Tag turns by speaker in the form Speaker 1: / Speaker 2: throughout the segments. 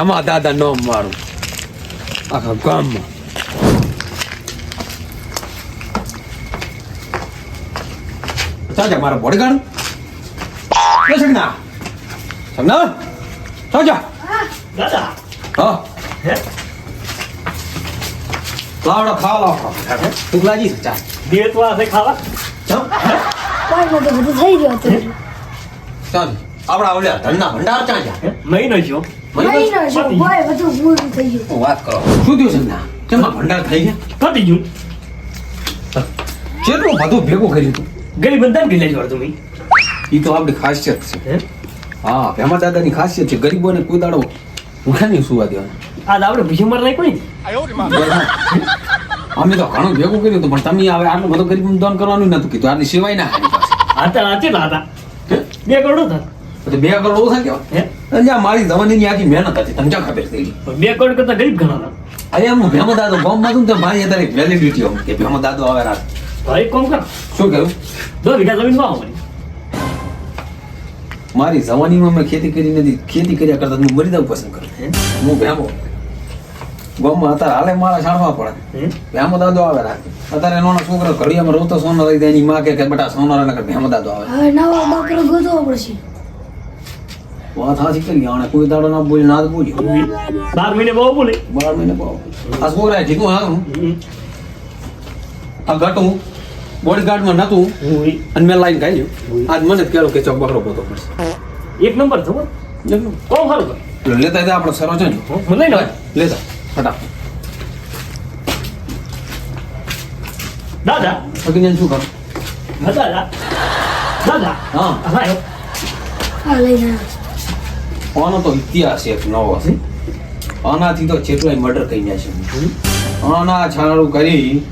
Speaker 1: ભેમા દાદા નામ મારું આખા ગામમાં ચાજા મારા બોડીગાર્ડ કે સગના સગના ચાજા
Speaker 2: દાદા
Speaker 1: હા
Speaker 2: હે
Speaker 1: લાવડો ખાવા લાવડો ભૂખ લાગી છે ચા
Speaker 2: બે તો આ ખાવા
Speaker 1: ચમ
Speaker 3: કોઈ બધું થઈ ગયો તો
Speaker 1: ચાલ આપણા ઓલ્યા ધનના ભંડાર ચા જા
Speaker 2: હે? મહિનો
Speaker 3: જો
Speaker 1: વાત કરો. શું થયું ભંડાર થઈ ગયા?
Speaker 2: પતી ગયું.
Speaker 1: કેટલું બધું ભેગું કર્યું તું
Speaker 2: ગરીબ બંધન ગઈ લેજો તમે
Speaker 1: એ તો આપણી ખાસિયત છે.
Speaker 2: હે?
Speaker 1: હા ભેમા દાદાની ખાસિયત છે. ગરીબોને કોઈ દાડો નહીં સુવા દેવાના.
Speaker 2: આજ આપણે ભૂસી મર નહીં
Speaker 1: અમે તો ઘણું ભેગું કર્યું હતું પણ તમે હવે આટલું બધું ગરીબ દાન કરવાનું નતું કીધું. આની સિવાય ના
Speaker 2: હતા આચે ના હતા બે કરોડ હતા
Speaker 1: તો બે કરોડ ઓછા કેવા
Speaker 2: હે?
Speaker 1: એટલે મારી જવાનીની આખી મહેનત હતી તમને ક્યાં ખબર થઈ
Speaker 2: બે કરોડ કરતા ગરીબ ઘણા હતા?
Speaker 1: અરે હું ભેમો દાદો ગામમાં હતું ને તો મારી અત્યારે વેલિડિટી હોય કે ભેમો દાદો આવે રાત.
Speaker 2: ભાઈ એક કામ કર.
Speaker 1: શું કહ્યું?
Speaker 2: દો વીઘા જમીન વાવો મારી
Speaker 1: મારી જવાનીમાં મેં ખેતી કરી નથી ખેતી કર્યા કરતા હું મરી દઉં પસંદ કરું.
Speaker 2: હે?
Speaker 1: હું ભેમો ગામમાં અત્યારે હાલે મારા છાણવા પડે. ભેમો દાદો આવે રાત. અત્યારે નોના છોકરો ઘડિયામાં રોતો સોનો લઈ દે એની માં કે કે બેટા સોનો રહે ભેમો દાદો આવે.
Speaker 3: નવો બકરો ગોતવો પડશે.
Speaker 1: વાત હાથી કરી આણે કોઈ દાડો ના બોલે ના બોલે.
Speaker 2: બાર મહિને બહુ બોલે?
Speaker 1: બાર મહિને બહુ. આ છોકરાએ કીધું હા. આ ઘટું. બોડીગાર્ડમાં નતું.
Speaker 2: હું
Speaker 1: અને મેં લાઈન ખાઈ આજ મને જ કહેલો કે ચોક બકરો પોતો પડશે.
Speaker 2: એક નંબર થવો કોણ ખરું
Speaker 1: એટલે લેતા હતા આપણે સરો છે ને
Speaker 2: હું લઈને આવ.
Speaker 1: લેતા. ફટાફટ.
Speaker 2: દાદા.
Speaker 1: અગિયાર શું કરું
Speaker 2: દાદા દાદા.
Speaker 1: હા.
Speaker 2: હા એ.
Speaker 3: આ લઈને
Speaker 1: આનો તો ઇતિહાસ એક નવો છે. આનાથી તો જેટલાય મર્ડર થઈ જાય છે. આના છાણું કરી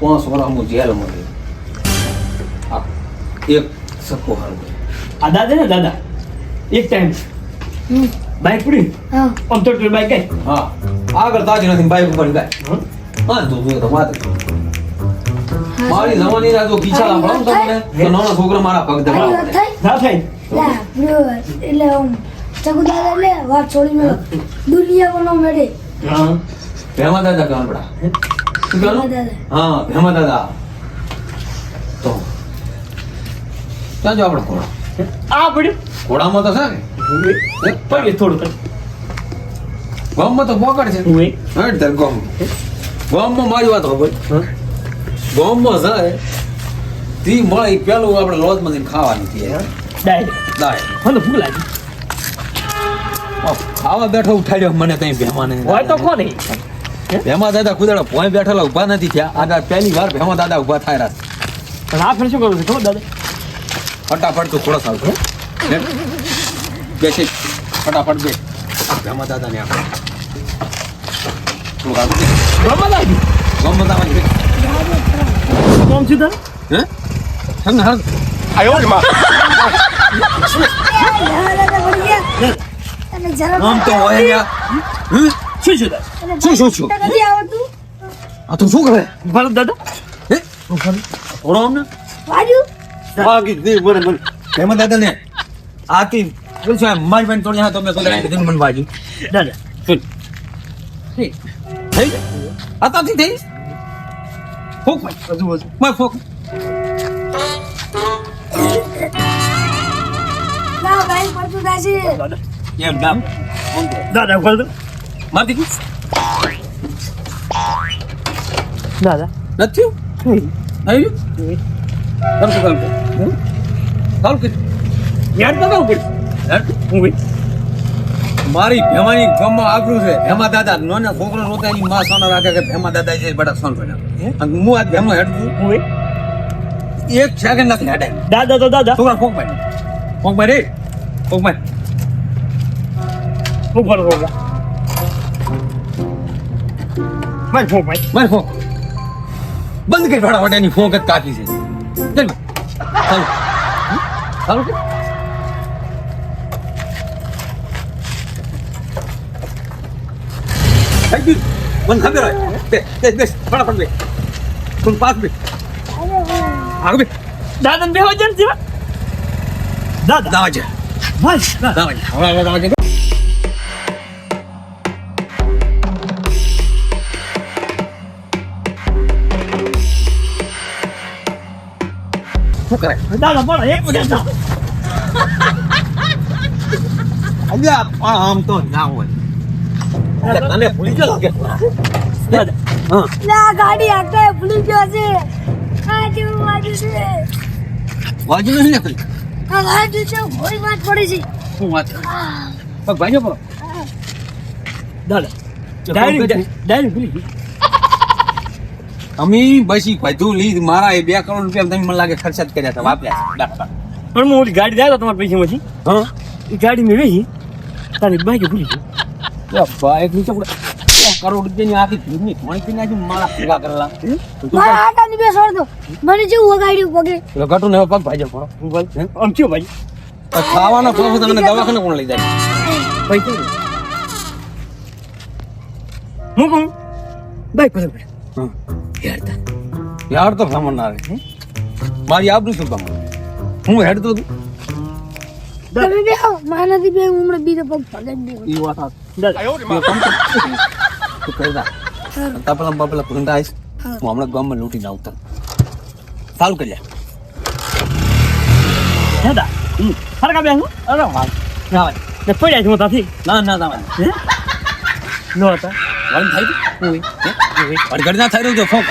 Speaker 1: પાંચ વર્ષ હું જેલમાં ગયો આ એક સખો હારું
Speaker 2: આ દાદા ને દાદા? એક ટાઈમ
Speaker 3: બાઇક
Speaker 2: બાઈક પડી?
Speaker 3: હા.
Speaker 2: આમ તો બાઇક ગઈ
Speaker 1: હા. આગળ તાજી નથી બાઈક ઉપર ગઈ
Speaker 2: હા.
Speaker 1: તો તું તો વાત મારી જવાની ના જો પીછા ને તમને તો છોકરા છોકરો મારા પગ દબાવે
Speaker 2: ના થાય.
Speaker 3: એટલે આમ વાત છોડી મેળો દુનિયા બનો મેળે.
Speaker 2: હા?
Speaker 1: ભેમા દાદા ગામડા શું
Speaker 3: ભેમા દાદા.
Speaker 1: હા ભેમા દાદા. તો ક્યાં જો આપણે ઘોડા.
Speaker 2: આ પડ્યું?
Speaker 1: ઘોડામાં તો છે ને?
Speaker 2: થોડું
Speaker 1: ગામમાં તો પોકડ છે. હેડ તાર ગામ. ગામમાં મારી વાત ખબર
Speaker 2: હં?
Speaker 1: ગામમાં જાય તી મળે પેલું આપણે લોજમાંથી ખાવાની છે.
Speaker 2: ડાયરેક્ટ.
Speaker 1: દાય
Speaker 2: મને ભૂખ લાગી.
Speaker 1: ખાવા બેઠો ઉઠાડ્યો મને કઈ ભેમાને
Speaker 2: હોય તો કોને?
Speaker 1: ભેમા દાદા કુદાડો પોઈ બેઠેલા ઊભા નથી થયા. આ પહેલી વાર ભેમા દાદા ઊભા થાય રહ્યા
Speaker 2: પણ આ ફેર શું કરવું છું? ખબર દાદા?
Speaker 1: ફટાફટ તું થોડો સારું બેસી. ફટાફટ બે ભેમા દાદા ને આપણે થોડુંક આગળ દે. ગમ બતાવવાની
Speaker 2: કોમ છે તારે?
Speaker 1: હે? હંગ
Speaker 3: ભેમા દાદા પડી ગયા તને જરા
Speaker 1: આમ તો હોય યાર હે?
Speaker 2: શું
Speaker 1: શું, શું, શું?
Speaker 3: આવડતું
Speaker 1: આ તું શું કરે
Speaker 2: ભારત દાદા
Speaker 1: હે થોડો આમ ને
Speaker 3: વાજુ
Speaker 1: બાકી દે બરે બરે ભેમા દાદા ને આતી બોલ છે મારી બેન તોડી હા તો મેં કદાચ કીધું મને બાજુ
Speaker 2: દાદા
Speaker 1: સુન થઈ આતાથી થઈ ફોક માર ફોક
Speaker 3: થાશે
Speaker 2: દાદા
Speaker 1: એમ નામ
Speaker 2: દાદા ખોલ દો
Speaker 1: માર
Speaker 2: દાદા.
Speaker 1: નથી આવ્યું ચાલ શું કામ કર ચાલ કે
Speaker 2: યાદ ના કહું પડે હું
Speaker 1: મારી ભેમાની ગામમાં આગળ છે. ભેમા દાદા નાના છોકરો રોતા એની માં સોના રાખે કે ભેમા દાદા છે બધા સોન અને હું આ ભેમો હેડ છું. એક સેકન્ડ નથી હેડે?
Speaker 2: દાદા તો દાદા.
Speaker 1: છોકરા કોક ભાઈ કોક ભાઈ રે ફોક ભાઈ
Speaker 2: હું ફરો રોગા મારે ફોન ભાઈ
Speaker 1: મારે ફોન બંધ કરી ફટાફટ એની ફોન જ કાફી છે. ચાલ. ચાલો. ચાલો મને ખબર હોય. બે બે બેસ. ફટાફટ બે. તું પાસ બે. આગળ બે.
Speaker 2: દાદા. બે હજાર જેવા દાદા.
Speaker 1: દાવા છે
Speaker 2: બસ
Speaker 1: શું કરે
Speaker 2: દાદા પડો એક મિનિટ દાદા.
Speaker 1: અલ્યા પણ આમ તો ના હોય તને ભૂલી ગયો લાગે
Speaker 2: દાદા
Speaker 1: હા
Speaker 3: ગાડી આટલે ભૂલી ગયો છે આ જેવું વાજુ છે
Speaker 1: વાજુ નથી ને કઈ
Speaker 3: આ વાજુ છે ભોય વાત પડી છે
Speaker 1: શું વાત? પગ ભાઈઓ પડો
Speaker 2: દાદા ડાયરી ડાયરી ભૂલી ગઈ
Speaker 1: અમે બસી બધું લીધ મારા એ બે કરોડ રૂપિયા તમે મને લાગે ખર્ચા જ કર્યા હતા વાપર્યા છે.
Speaker 2: પણ હું ઓલી ગાડી જાય તમારા પછી
Speaker 1: હા?
Speaker 2: એ ગાડી મેં વેચી. તારી બાઈક ભૂલી ગઈ.
Speaker 1: લે બાઈક નીચે કરોડ રૂપિયાની આખી ભીડની પાણી પી નાખી? મારા ભેગા કરેલા.
Speaker 3: મારા આટાની બે છોડ દો. મને જેવું વગાડ્યું પગે.
Speaker 1: પેલો ઘટું ને પગ ભાઈ પડો
Speaker 2: હું ભાઈ આમ થયો ભાઈ?
Speaker 1: ખાવાનો તમને દવાખાને કોણ લઈ જાય?
Speaker 2: કેવું હું કહું? બાઈક પસંદ
Speaker 1: હા.
Speaker 2: યાર
Speaker 1: યાર તો ભ્રમણ ના આવે મારી આબરૂ શું ભ્રમણ હું હેડતો હતું
Speaker 3: તમે બે બે બીજો પગ
Speaker 1: ઈ વાત. તું કરી નાખ. તા પેલા બા ભૂંડા આવીશ. હું. હમણાં ગામમાં લૂંટી ના ઉતર સારું કરી લે
Speaker 2: દાદા હરકા બેન હું
Speaker 1: અરે વાત ના ભાઈ
Speaker 2: ને પડ્યા છે હું
Speaker 1: ના ના ના
Speaker 2: નો. હતા.
Speaker 1: વળી થઈ ગયું ઘડી ના થઈ રહ્યું ફોક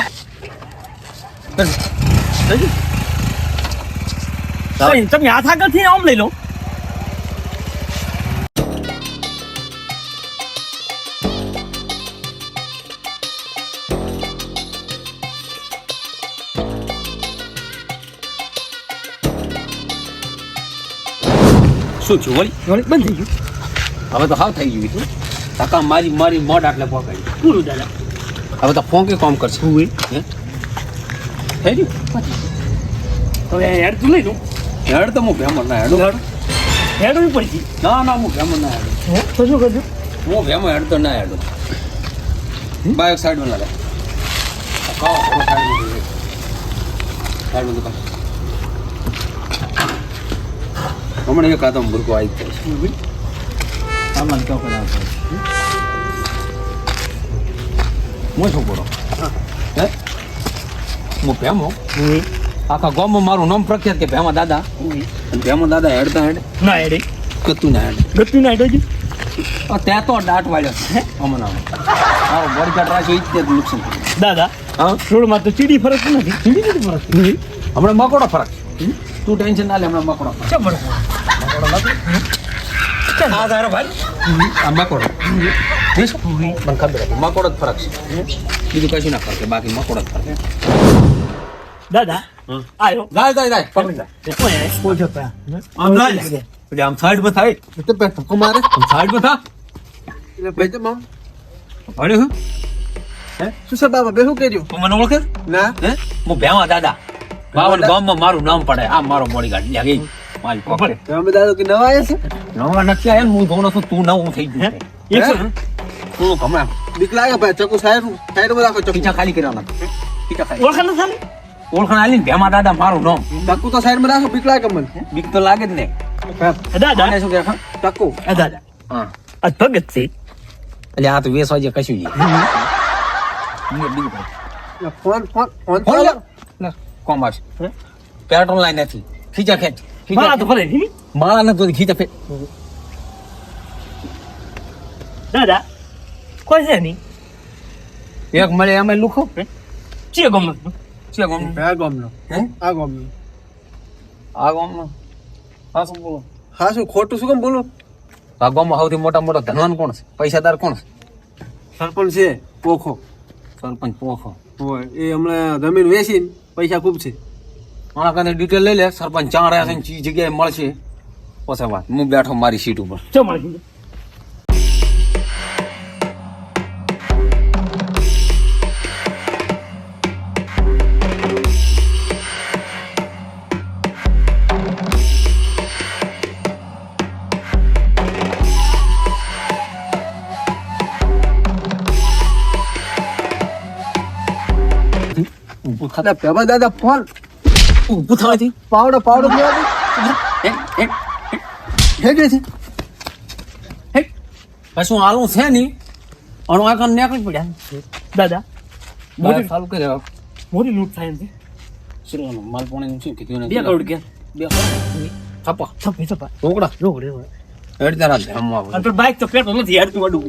Speaker 2: તમે હાથ આગળથી આમ લઈ લો.
Speaker 1: શું છું વળી?
Speaker 2: વળી બંધ થઈ ગયું.
Speaker 1: હવે તો હાવ થઈ ગયું ધક્કા મારી મારી મોઢ આટલે પકડી
Speaker 2: પૂરું દાદા
Speaker 1: હવે તો ફોંકે કામ કરશે?
Speaker 2: હું?
Speaker 1: હે? થઈ ગયું
Speaker 2: હવે હેડ તું લઈ લઉં
Speaker 1: હેડ તો હું ભેમર ના હેડું.
Speaker 2: હેડ. હું પડી
Speaker 1: ના ના હું ભેમર ના હેડું.
Speaker 2: તો શું કરજો?
Speaker 1: હું ભેમર હેડ તો ના હેડું. બાઈક સાઈડમાં લાગે કાઓ સાઈડમાં દુકાન હમણાં એક આદમ ભૂરકો આવી જાય. સામાન ક્યાં પેલા હું શું બોલો હે? હું ભેમો? આખા ગામમાં મારું નામ પ્રખ્યાત કે ભેમા દાદા. ભેમા દાદા હેડતા હેડ.
Speaker 2: ના હેડે.
Speaker 1: કતું ના હેડ
Speaker 2: ગતું ના હેડો
Speaker 1: ત્યાં તો દાટ વાળ્યો હમણાં. મારો બોડીગાર્ડ રાખ્યો ઈ જ નુકસાન.
Speaker 2: દાદા
Speaker 1: હા?
Speaker 2: રોડમાં તો ચીડી ફરક નથી. ચીડી નથી ફરક?
Speaker 1: હમણાં મકોડો ફરક. તું ટેન્શન ના લે હમણાં મકોડો ફરક
Speaker 2: ચમ ફરક?
Speaker 1: આ તારો ભાઈ. મકોડો? મને ખબર હતી મકોડો જ ફરક છે બીજું કશું ના ફરકે. બાકી મકોડો જ ફરકે.
Speaker 2: દાદા
Speaker 1: હા.
Speaker 2: આયો
Speaker 1: જાય જાય જાય પકડી જાય
Speaker 2: પોજો પા
Speaker 1: આમ જાય. એટલે આમ સાઈડમાં થાય
Speaker 4: તો બે ધક્કો મારે
Speaker 1: આમ સાઈડમાં થા
Speaker 4: એટલે ભાઈ તો મામ
Speaker 1: ભણ્યો હું
Speaker 4: શું છે બાબા બે
Speaker 1: હે હું મારું નામ પડે આ મારો મોડી ગાડી મારી
Speaker 4: દાદો કે નવા આવ્યા છે?
Speaker 1: નવા નથી હું ધોણો છું તું નવું થઈ ગયું. તું હમણાં
Speaker 4: બીક લાગે ભાઈ ચકુ સાહેબ સાઈડ રાખો ચકુ.
Speaker 1: ખીચા ખાલી ખીચા ખાલી.
Speaker 2: ઓળખાણ નથી
Speaker 1: ઓળખાણ આલી ભેમા દાદા મારું નામ.
Speaker 4: ચકુ તો સાઈડમાં રાખો બીક લાગે મને.
Speaker 1: બીક તો લાગે જ ને.
Speaker 2: દાદા.
Speaker 1: શું કહેવાય?
Speaker 4: ચકુ.
Speaker 2: દાદા.
Speaker 1: હા.
Speaker 2: આ ભગત છે.
Speaker 1: એટલે આ તો વેસવા જે કશું નહીં.
Speaker 4: Phone phone phone.
Speaker 1: કોમ આવશે. પેટ્રોલ લાઈન નથી. ખીચા ખેંચ.
Speaker 2: મારા તો. ફરે છે
Speaker 1: માળા નથી જોતી, ખીચા ખેંચ.
Speaker 2: દાદા કોઈ છે નહીં
Speaker 1: એક મળે અમે લુખો
Speaker 2: ચીએ ગમ
Speaker 1: છે ગામનું?
Speaker 4: આ ગામનો
Speaker 1: હે?
Speaker 4: આ ગામનો
Speaker 1: આ ગામનું? હા શું બોલો?
Speaker 4: હા શું ખોટું શું કેમ બોલો
Speaker 1: આ ગામમાં સૌથી મોટા મોટો ધનવાન કોણ છે પૈસાદાર કોણ છે
Speaker 4: સરપંચ છે પોખો
Speaker 1: સરપંચ પોખો
Speaker 4: હોય એ હમણાં જમીન વેચીને પૈસા ખૂબ છે
Speaker 1: આના કાંઈ ડિટેલ લઈ લે સરપંચ ચાણ રહ્યા છે ચી જગ્યાએ મળશે. પછી વાત હું બેઠો મારી સીટ ઉપર.
Speaker 2: ચો
Speaker 1: મળી
Speaker 4: ખાતા પેવા દાદા ફોન?
Speaker 1: ઊભું થવાથી
Speaker 4: પાવડો પાવડો પીવા
Speaker 1: હે હે
Speaker 4: હે. કે છે.
Speaker 1: હે. કશું આલું છે નહીં? અણુ આ કાન નીકળી પડ્યા.
Speaker 2: દાદા
Speaker 1: મોરી ચાલુ કરી
Speaker 2: મોરી લૂંટ થાય એમ છે.
Speaker 1: શેરવાનો? માલ પાણીનું શું કીધું?
Speaker 2: બે કરોડ કે
Speaker 1: બે છપે
Speaker 2: છપા
Speaker 1: ઢોકળા
Speaker 2: રોકડે? રોકડે.
Speaker 1: હેડ તારા
Speaker 2: જમવા બાઈક તો પેટ્રોલ નથી યાર તું અડું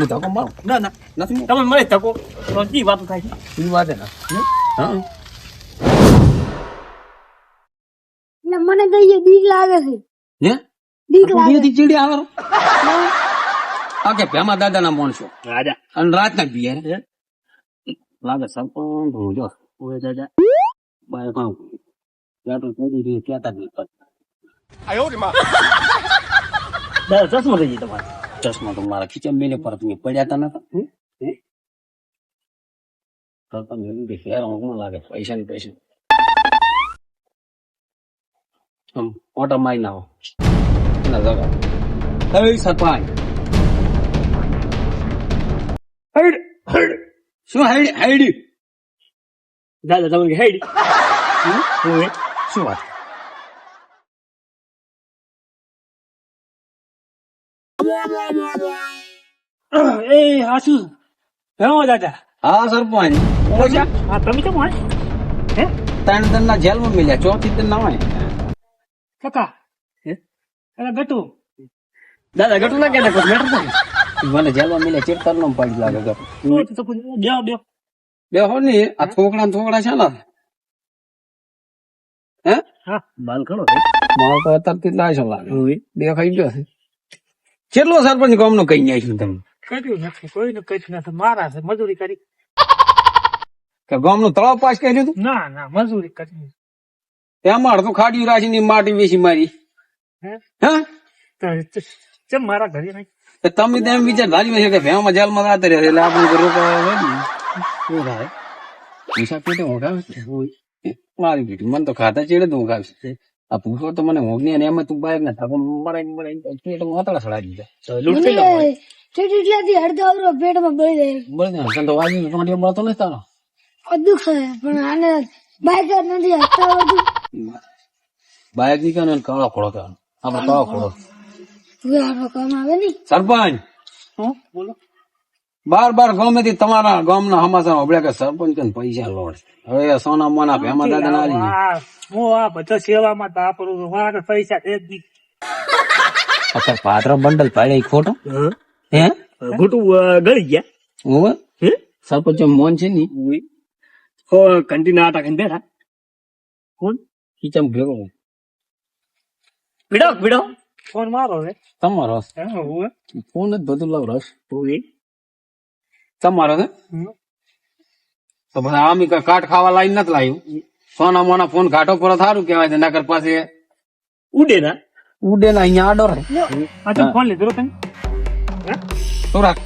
Speaker 1: હું ધક્કો મારું
Speaker 2: ના ના
Speaker 1: નથી.
Speaker 2: તમે મળે તકો તો જી વાતો થાય છે
Speaker 1: વાત ને. હા
Speaker 3: એટલે મને તો એ બીક લાગે છે
Speaker 1: હે
Speaker 3: બીક લાગે
Speaker 1: દીથી ચીડી આવે રો? આ કે ભેમા દાદાના માણસો
Speaker 2: રાજા
Speaker 1: અને રાતના જ બીએ હે? લાગે સરપંચ જો
Speaker 2: ઓય દાદા
Speaker 1: બાય કામ જાટું કોઈ દી કહેતા જ નહીં
Speaker 2: દાદા ચશ્મા જાય તમારે
Speaker 1: ચશ્મા તો મારા ખીચા મેલે પર તમે પડ્યા તા નતા? તો? સરપંચ એમ કે હેર હું લાગે? પૈસા ને પૈસા. આમ ઓટો મારી નાખો ના, જગા. હવે સરપંચ
Speaker 2: હૈડ હૈડ.
Speaker 1: શું હાઈડી હાઈડી
Speaker 2: દાદા તમે હેડ?
Speaker 1: શું વાત?
Speaker 2: એ હાસુ હેવો દાદા.
Speaker 1: હા સરપંચ. ઓછા
Speaker 2: હા તમે કેમ હોય? હે?
Speaker 1: ત્રણ ત્રણ ના જેલમાં મિલ્યા ચોથી દિન ના હોય.
Speaker 2: કાકા અરે ગટુ. દાદા ગટુ ના કે કોઈ મેટર
Speaker 1: મને જેલમાં મળ્યા ચેડતર નો પડી લાગે ગપ.
Speaker 2: તો તો પૂછો બેહો બેહો
Speaker 1: બે હો ને આ થોકડા થોકડા છે ને. હે?
Speaker 2: હા. બાલ ખરો
Speaker 1: માલ તો અત્યારથી જ લાગે લાગે
Speaker 2: દેખાઈ
Speaker 1: બે ખાઈ ગયો છે. કેટલો સરપંચ ગામ નો કઈ નાખ્યું તમે
Speaker 2: કર્યું નથી કોઈને કર્યું નથી. મારા છે મજૂરી કરી.
Speaker 1: કે ગામનું તળાવ પાસ કર્યું હતું
Speaker 2: ના ના મજૂરી કરી
Speaker 1: તેમાં અડધું ખાડ્યું રાખીને માટી વેચી મારી.
Speaker 2: હે?
Speaker 1: હે?
Speaker 2: તો ચમ મારા ઘરે નહીં?
Speaker 1: તમે તો એમ વિચાર ધારી છે કે ભેમાં જેલમાં રાતે રહે એટલે આપણે તો રોકવા આવે ને. શું થાય? પૈસા તો ઊંઘાવે મારી બેટી મને તો ખાતા ચેડે તો ઊંઘાવે છે. આ પૂછો તો મને ઊંઘ અને એમાં તું બાઈક ના થાકો મરાઈ મરાઈ તો વાતડા સડાઈ દીધા
Speaker 2: લૂંટ થઈ
Speaker 3: એટલાથી અડધો આવરો પેટમાં બળી જાય.
Speaker 1: બળે ને હસન તો વાગી ટોંટિયો મળતો નથી તારો.
Speaker 3: અદુખ છે. પણ આને બાઈક જ નથી. હસતા આવડતું
Speaker 1: બાઈકની કાને કાળો ખોડો કહેવાનો આપણે કાળો ખોડો
Speaker 3: તું આટલો કામ આવે ની.
Speaker 1: સરપંચ!
Speaker 2: હું બોલો.
Speaker 1: બાર બાર ગમે તમારા ગામના સમાચાર હોબળ્યા કે સરપંચ કે પૈસા લોડ હવે સોના મોના ભેમા દાદા ના
Speaker 2: હું આ બધા સેવામાં તાપરું છું. મારા પૈસા છે દી
Speaker 1: અચ્છા પાત્ર બંડલ પાડ્યા ખોટો? હે.
Speaker 2: ઘૂંટું ગળી ગયા.
Speaker 1: હું
Speaker 2: હે?
Speaker 1: સરપંચ મોન છે ની
Speaker 2: હો કંટીના આટા ખાઈને બેઠા. કોણ?
Speaker 1: ખીચમ ભેગો
Speaker 2: વિડો વિડો ફોન મારો રે?
Speaker 1: તમારો હશે.
Speaker 2: હે હું?
Speaker 1: ફોન જ બધું લાવ રસ.
Speaker 2: હું
Speaker 1: તમારો છે તો આમ કાટ ખાવા લાઈન નથી લાવ્યું સોના મોના ફોન ઘાટો પર સારું કેવાય નગર પાસે
Speaker 2: ઉડે ના.
Speaker 1: ઉડે ના અહીંયા આડો રહે.
Speaker 2: આ તો ફોન લીધો તમે?
Speaker 1: તો રાખ.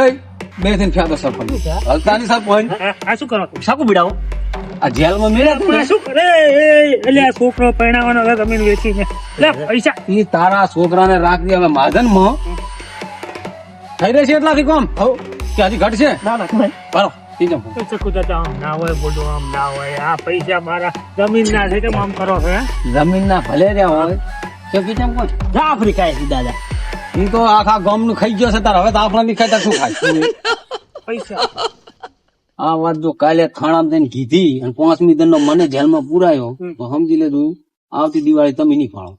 Speaker 1: એ બે દિન ફ્યાદો સરપંચ. હલતા નહીં સરપંચ.
Speaker 2: આ શું કરો સાકુ બિડાવો.
Speaker 1: આ જેલમાં મેળ્યા તું
Speaker 2: શું કરે? એ, એટલે આ છોકરો પરણાવવાનો હવે જમીન વેચીને. લે પૈસા.
Speaker 1: ઈ તારા છોકરાને રાખજે હવે માધનમાં થઈ રહેશે એટલાથી કોમ? કે હજી ઘટશે?
Speaker 2: ના ના તમે
Speaker 1: બરો ત્રીજો ફોન.
Speaker 2: ચકુ દાદા આમ ના હોય બોલું આમ ના હોય. આ પૈસા મારા જમીન ના છે કેમ આમ કરો છો
Speaker 1: જમીનના ભલે રહ્યા હોય. તો કીધું કોણ?
Speaker 2: આફ્રિકા દાદા.
Speaker 1: ઈ તો આખા ગામનું ખાઈ ગયો છે તાર. હવે તો આપણે બી ખાતા શું ખાય?
Speaker 2: પૈસા.
Speaker 1: આ વાત જો કાલે ખાણા કીધી અને પાંચમી દિન નો મને જેલમાં પુરાયો તો સમજી લેજો આવતી દિવાળી તમે નહીં ફાળો.